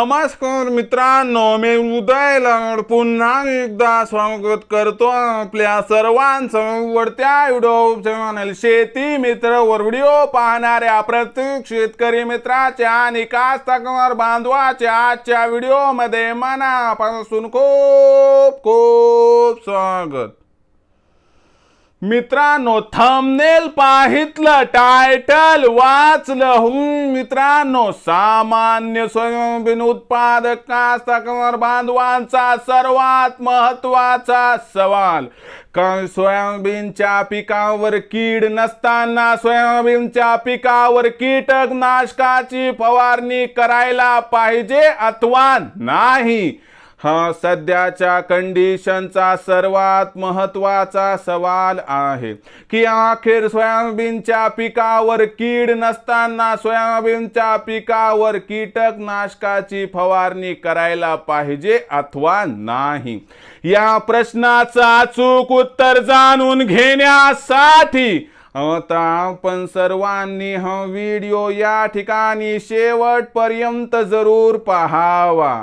नमस्कार मित्रांनो मी उदय लाड. पुन्हा एकदा स्वागत करतो आपल्या सर्वांचं वडत्या व्हिडिओ चॅनल शेती मित्र वर. व्हिडिओ पाहणाऱ्या प्रत्येक शेतकरी मित्राच्या निकास तकवर बांधवाच्या आजच्या व्हिडिओमध्ये मनापासून खूप खूप स्वागत. मित्रांनो थंबनेल पाहितलं टायटल वाचलं. हूं मित्रांनो सामान्य सोयाबीन उत्पादक बांधवांचा सर्वात महत्त्वाचा सवाल. सोयाबीनच्या पिकावर कीड नसताना सोयाबीनच्या पिकावर कीटकनाशकाची फवारणी करायला पाहिजे अथवा नाही. हा सध्याच्या कंडिशनचा सर्वात महत्त्वाचा सवाल आहे. की अखेर सोयाबीनच्या पिकावर कीड नसताना सोयाबीनच्या पिकावर कीटकनाशकाची फवारणी करायला पाहिजे अथवा नाही? या प्रश्नाचं अचूक उत्तर जाणून घेण्यासाठी आता आपण सर्वांनी हा व्हिडिओ या ठिकाणी शेवटपर्यंत जरूर पहावा.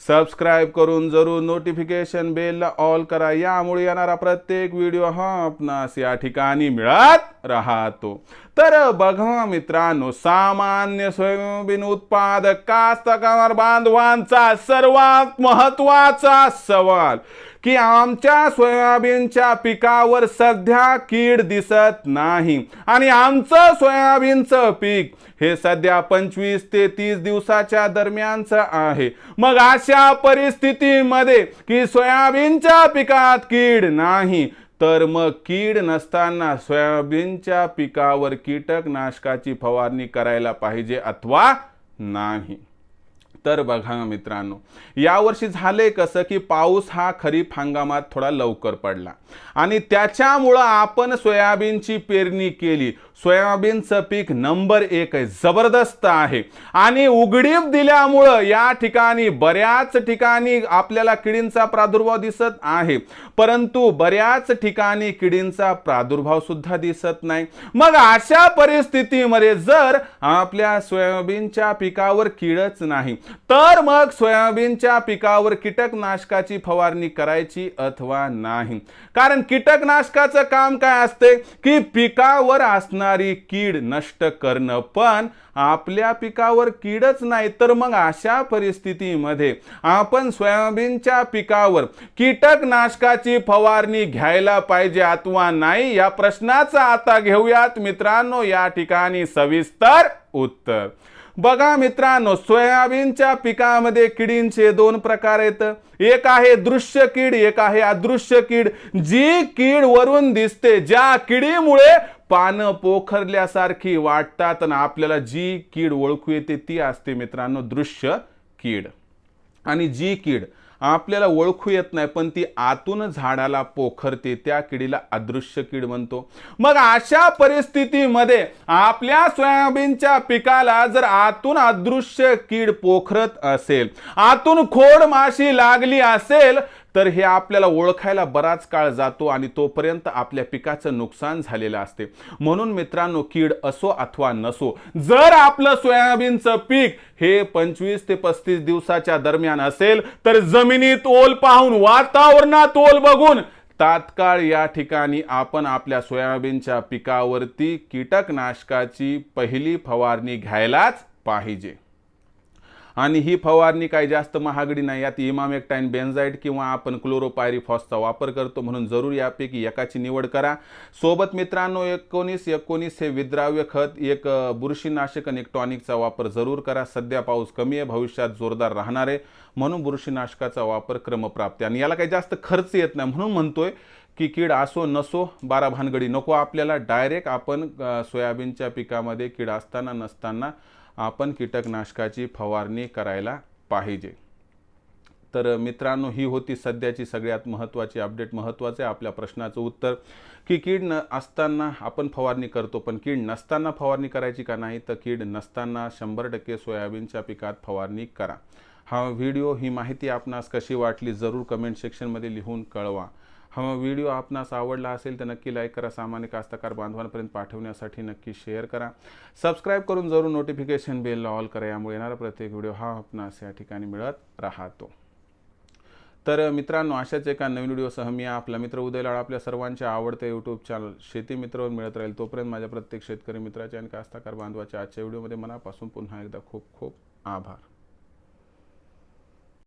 सबस्क्राईब करून जरूर नोटिफिकेशन बेलला ऑल करा. यामुळे येणारा प्रत्येक व्हिडिओ हा आपणास या ठिकाणी मिळत राहतो. तर बघा मित्रांनो सामान्य सोयाबीन उत्पादक कास्तकार बांधवांचा सर्वात महत्त्वाचा सवाल की आमच्या सोयाबीनच्या पिकावर सध्या कीड दिसत नाही. आणि आमचं सोयाबीनचं पीक हे सध्या पंचवीस ते तीस दिवसाच्या दरम्यानचं आहे. मग अशा परिस्थितीमध्ये की सोयाबीनच्या पिकात कीड नाही तर मग कीड नसताना सोयाबीनच्या पिकावर कीटकनाशकाची फवारणी करायला पाहिजे अथवा नाही. तर बघा मित्रांनो यावर्षी झाले कसं की पाऊस हा खरीप हंगामात थोडा लवकर पडला. आणि त्याच्यामुळं आपण सोयाबीनची पेरणी केली. सोयाबीनचं पीक नंबर एक आहे जबरदस्त आहे. आणि उघडीप दिल्यामुळं या ठिकाणी बऱ्याच ठिकाणी आपल्याला किडींचा प्रादुर्भाव दिसत आहे. परंतु बऱ्याच ठिकाणी किडींचा प्रादुर्भाव सुद्धा दिसत नाही. मग अशा परिस्थितीमध्ये जर आपल्या सोयाबीनच्या पिकावर किडच नाही तर मग सोयाबीनच्या पिकावर कीटकनाशकाची फवारणी करायची अथवा नाही. कारण कीटकनाशकाचं काम काय असते? की पिकावर असणार कीड नष्ट करणं पण आपल्या पिकावर कीडच नाही तर मग अशा परिस्थितीमध्ये आपण सोयाबीनच्या पिकावर कीटकनाशकाची फवारणी घ्यायला पाहिजे अथवा नाही या प्रश्नाचा आता घेऊयात. मित्रांनो या ठिकाणी सविस्तर उत्तर. बघा मित्रांनो सोयाबीनच्या पिकामध्ये किडींचे दोन प्रकार आहेत. एक आहे दृश्य कीड एक आहे अदृश्य कीड. जी कीड वरून दिसते ज्या किडीमुळे पानं पोखरल्यासारखी वाटतात आणि आपल्याला जी कीड ओळखू येते ती असते मित्रांनो दृश्य कीड. आणि जी कीड आपल्याला ओळखू येत नाही पण ती आतून झाडाला पोखरते त्या किडीला अदृश्य कीड म्हणतो. मग अशा परिस्थितीमध्ये आपल्या सोयाबीनच्या पिकाला जर आतून अदृश्य कीड पोखरत असेल आतून खोड माशी लागली असेल तर हे आपल्याला ओळखायला बराच काळ जातो आणि तोपर्यंत आपल्या पिकाचं नुकसान झालेलं असते. म्हणून मित्रांनो कीड असो अथवा नसो जर आपलं सोयाबीनचं पीक हे पंचवीस ते पस्तीस दिवसाच्या दरम्यान असेल तर जमिनीत ओल पाहून वातावरणात ओल बघून तात्काळ या ठिकाणी आपण आपल्या सोयाबीनच्या पिकावरती कीटकनाशकाची पहिली फवारणी घ्यायलाच पाहिजे. आणि ही फवारणी काही जास्त महागडी नाही. यात इमामेक्टाईन बेन्झाईट किंवा आपण क्लोरोपायरीफॉसचा वापर करतो म्हणून जरूर यापैकी एकाची निवड करा. सोबत मित्रांनो एकोणीस एकोणीस हे विद्राव्य खत एक बुरशीनाशक आणि एक टॉनिकचा वापर जरूर करा. सध्या पाऊस कमी आहे भविष्यात जोरदार राहणार आहे म्हणून बुरशीनाशकाचा वापर क्रमप्राप्त आणि याला काही जास्त खर्च येत नाही म्हणून म्हणतोय की कीड असो नसो बारा भानगडी नको आपल्याला. डायरेक्ट आपण सोयाबीनच्या पिकामध्ये कीड असताना नसताना आपण कीटकनाशकाची फवारणी करायला पाहिजे. तर मित्रांनो ही होती सध्याची सगळ्यात महत्त्वाची अपडेट. महत्त्वाचे आपल्या प्रश्नाचं उत्तर की कीड न असताना आपण फवारणी करतो पण कीड नसताना फवारणी करायची का नाही? तर कीड नसताना शंभर टक्के सोयाबीनच्या पिकात फवारणी करा. हा व्हिडिओ ही माहिती आपणास कशी वाटली जरूर कमेंट सेक्शनमध्ये लिहून कळवा. हा व्हिडिओ आपणास आवडला असेल तर नक्की लाईक करा सामान्य कास्तकार बांधवांपर्यंत पाठवण्यासाठी नक्की शेअर करा. सबस्क्राईब करून जरूर नोटिफिकेशन बेल ऑल करा यामुळे येणारा प्रत्येक व्हिडिओ हा आपणास या ठिकाणी मिळत राहतो. तर मित्रांनो अशाच एका नवीन व्हिडिओसह मी आपला मित्र उदयलाड आपल्या सर्वांच्या आवडत्या यूट्यूब चॅनल शेती मित्रवर मिळत राहील तोपर्यंत माझ्या प्रत्येक शेतकरी मित्राच्या आणि कास्ताकार बांधवाच्या आजच्या व्हिडिओमध्ये मनापासून पुन्हा एकदा खूप खूप आभार.